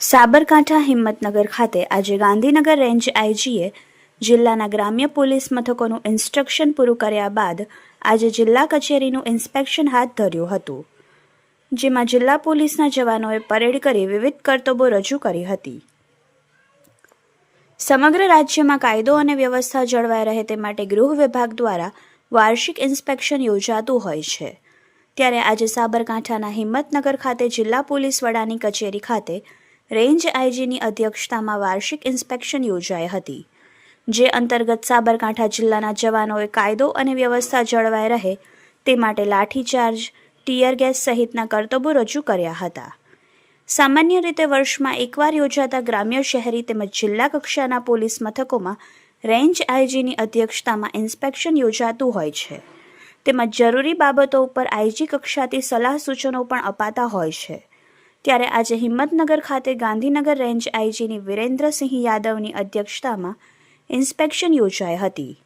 સાબરકાંઠા હિંમતનગર ખાતે આજે Gandhinagar range IGA જિલ્લાના ગ્રામ્ય પોલીસ મથકોનું ઇન્સ્ટ્રક્શન પૂરું કર્યા બાદ આજે જિલ્લા કચેરીનું ઇન્સ્પેક્શન હાથ ધર્યું હતું, જેમાં જિલ્લા પોલીસના જવાનોએ પરેડ કરી વિવિધ કરતબો રજૂ કરી હતી. સમગ્ર રાજ્યમાં કાયદો અને વ્યવસ્થા જળવાઈ રહે તે માટે ગૃહ વિભાગ દ્વારા વાર્ષિક ઇન્સ્પેક્શન યોજાતું હોય છે. ત્યારે આજે સાબરકાંઠાના હિંમતનગર ખાતે જિલ્લા પોલીસ વડાની કચેરી ખાતે રેન્જ આઈજીની અધ્યક્ષતામાં વાર્ષિક ઇન્સ્પેક્શન યોજાઈ હતી, જે અંતર્ગત સાબરકાંઠા જિલ્લાના જવાનોએ કાયદો અને વ્યવસ્થા જળવાઈ રહે તે માટે લાઠીચાર્જ, ટીયર ગેસ સહિતના કરતબો રજૂ કર્યા હતા. સામાન્ય રીતે વર્ષમાં એકવાર યોજાતા ગ્રામ્ય શહેરી તેમજ જિલ્લા કક્ષાના પોલીસ મથકોમાં રેન્જ આઈજીની અધ્યક્ષતામાં ઇન્સ્પેક્શન યોજાતું હોય છે. તેમજ જરૂરી બાબતો ઉપર આઈજી કક્ષાથી સલાહ સૂચનો પણ અપાતા હોય છે. ત્યારે આજે હિંમતનગર ખાતે ગાંધીનગર રેન્જ આઈજીની વિરેન્દ્રસિંહ યાદવની અધ્યક્ષતામાં ઇન્સ્પેક્શન યોજાઈ હતી.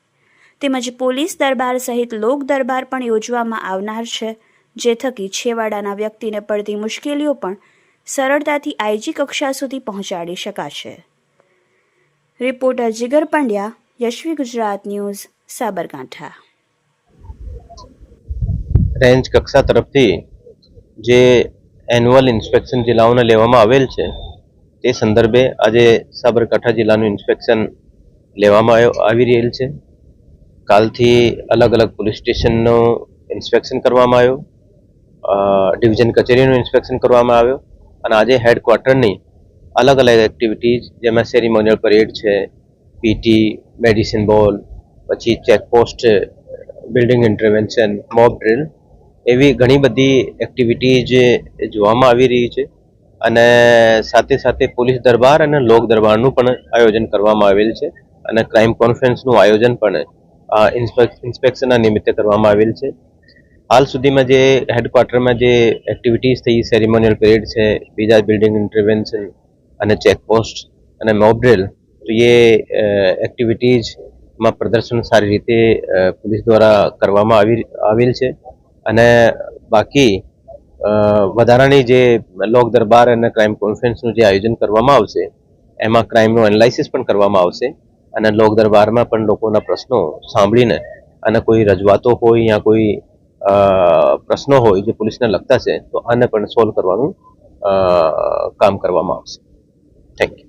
તેમજ પોલીસ દરબાર સહિત લોક દરબાર પણ યોજવામાં આવનાર છે, જે થકી છેવાડાના વ્યક્તિને પડતી મુશ્કેલીઓ પણ સરળતાથી આઈજી કક્ષા સુધી પહોંચાડી શકાશે. Reporter Jigar Pandya, Yashvi Gujarat news, Sabarkantha. Range કક્ષા તરફથી જે એન્યુઅલ ઇન્સ્પેક્શન જિલ્લાઓને લેવામાં આવેલ છે, તે સંદર્ભે આજે સાબરકાંઠા જિલ્લાનું ઇન્સ્પેક્શન લેવામાં આવી રહેલ છે. કાલથી અલગ અલગ પોલીસ સ્ટેશનનું ઇન્સ્પેક્શન કરવામાં આવ્યું ડિવિઝન કચેરીનું ઇન્સ્પેક્શન કરવામાં આવ્યું, અને આજે હેડક્વાર્ટરની અલગ અલગ એક્ટિવિટીઝ જેમાં સેરિમોનિયલ પરેડ છે પીટી મેડિસિન બોલ પછી checkpost building intervention mob drill એવી ઘણી બધી એક્ટિવિટીઝ જોવામાં આવી રહી છે. અને સાથે સાથે પોલીસ દરબાર અને લોક દરબારનું પણ આયોજન કરવામાં આવેલ છે. અને ક્રાઇમ કોન્ફરન્સનું આયોજન પણ ઇન્સ્પેક્શનના નિમિત્તે કરવામાં આવેલ છે. હાલ સુધીમાં જે હેડક્વાર્ટરમાં જે એક્ટિવિટીઝ થઈ સેરિમોનિયલ પરેડ છે, બીજા બિલ્ડિંગ ઇન્ટરવેન્શન અને ચેકપોસ્ટ અને મોબડ્રેલ તો એ એક્ટિવિટીઝમાં પ્રદર્શન સારી રીતે પોલીસ દ્વારા કરવામાં આવી, આવેલ છે. અને બાકી વધારાની જે લોક દરબાર અને ક્રાઇમ કોન્ફરન્સનું જે આયોજન કરવામાં આવશે, એમાં ક્રાઇમનું એનાલિસિસ પણ કરવામાં આવશે. અને લોક દરબારમાં પણ લોકોના પ્રશ્નો સાંભળીને અને કોઈ રજૂઆતો હોય યા કોઈ પ્રશ્નો હોય જે પોલીસને લગતા છે, તો આને પણ સોલ્વ કરવાનું કામ કરવામાં આવશે. Thank you